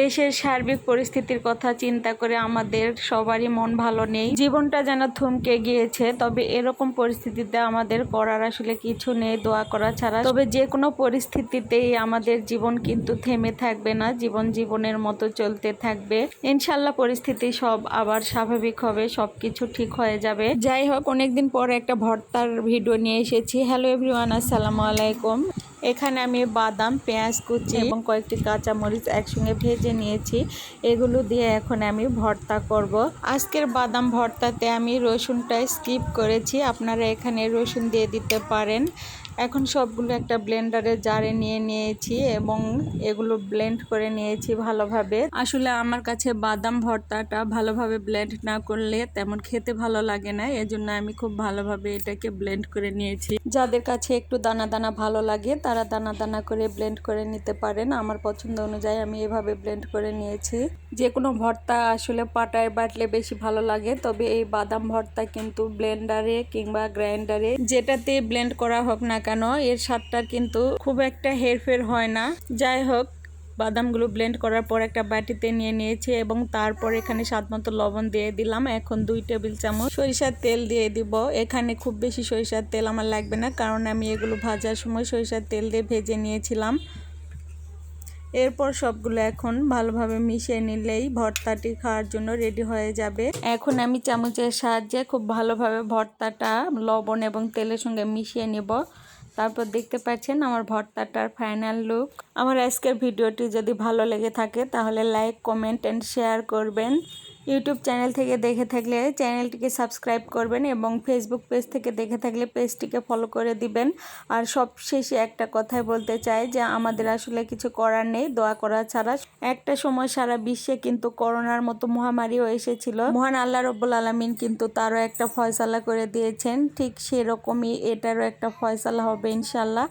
দেশের সার্বিক পরিস্থিতির কথা চিন্তা করে আমাদের সবারই মন ভালো নেই। জীবনটা যেন থমকে গিয়েছে, তবে এরকম পরিস্থিতিতে আমাদের করার আসলে কিছু নেই, দোয়া করা ছাড়া। তবে যে কোনো পরিস্থিতিতেই আমাদের জীবন কিন্তু থেমে থাকবে না, জীবন জীবনের মতো চলতে থাকবে। ইনশাল্লাহ পরিস্থিতি সব আবার স্বাভাবিক হবে, সবকিছু ঠিক হয়ে যাবে। যাই হোক, অনেকদিন পরে একটা ভর্তার ভিডিও নিয়ে এসেছি। হ্যালো এভরিওয়ান, আসসালামু আলাইকুম। এখানে আমি বাদাম, পেঁয়াজ কুচি এবং কয়েকটি কাঁচামরিচ একসঙ্গে ভেজে নিয়েছি। এগুলো দিয়ে এখন আমি ভর্তা করব। আজকের বাদাম ভর্তাতে আমি রসুনটা স্কিপ করেছি। আপনারা এখানে রসুন দিয়ে দিতে পারেন। এখন সবগুলো একটা ব্লেন্ডারে জারে নিয়ে নিয়েছি এবং এগুলো ব্লেন্ড করে নিয়েছি ভালোভাবে। আসলে আমার কাছে বাদাম ভর্তাটা ভালোভাবে ব্লেন্ড না করলে তেমন খেতে ভালো লাগে না, এজন্য আমি খুব ভালোভাবে এটাকে ব্লেন্ড করে নিয়েছি। যাদের কাছে একটু দানা দানা ভালো লাগে, তারা দানা দানা করে ব্লেন্ড করে নিতে পারেন। আমার পছন্দ অনুযায়ী আমি এভাবে ব্লেন্ড করে নিয়েছি। যে কোনো ভর্তা আসলে পাটায় বাটলে বেশি ভালো লাগে, তবে এই বাদাম ভর্তা কিন্তু ব্লেন্ডারে কিংবা গ্রাইন্ডারে যেটাতে ব্লেন্ড করা হোক না কেন এর স্বাদটা কিন্তু খুব একটা হেরফের হয় না। যাই হোক, বাদামগুলো ব্লেন্ড করার পর একটা বাটিতে নিয়ে নিয়েছি এবং তারপর এখানে স্বাদ মতো লবণ দিয়ে দিলাম। এখন দুই টেবিল চামচ সরিষার তেল দিয়ে দিব। এখানে খুব বেশি সরিষার তেল আমার লাগবে না, কারণ আমি এগুলো ভাজার সময় সরিষার তেল দিয়ে ভেজে নিয়েছিলাম। এরপর সবগুলো এখন ভালোভাবে মিশিয়ে নিলেই ভর্তাটি খাওয়ার জন্য রেডি হয়ে যাবে। এখন আমি চামচের সাহায্যে খুব ভালোভাবে ভর্তাটা লবণ এবং তেলের সঙ্গে মিশিয়ে নেব। তারপর দেখতে পাচ্ছেন আমার ভর্তাটার ফাইনাল লুক আমার আজকের ভিডিওটি যদি ভালো লেগে থাকে, তাহলে লাইক কমেন্ট অ্যান্ড শেয়ার করবেন। ইউটিউব চ্যানেল থেকে দেখে থাকলে চ্যানেলটিকে সাবস্ক্রাইব করবেন এবং ফেসবুক পেজ থেকে দেখে থাকলে পেজটিকে ফলো করে দিবেন। আর সব শেষে একটা কথাই বলতে চাই যে, আমাদের আসলে কিছু করার নেই, দোয়া করা ছাড়া। একটা সময় সারা বিশ্বে কিন্তু করোনার মতো মহামারীও এসেছিল। মহান আল্লাহ রব্বুল আলমিন কিন্তু তারও একটা ফয়সালা করে দিয়েছেন। ঠিক সেরকমই এটারও একটা ফয়সালা হবে ইনশাল্লাহ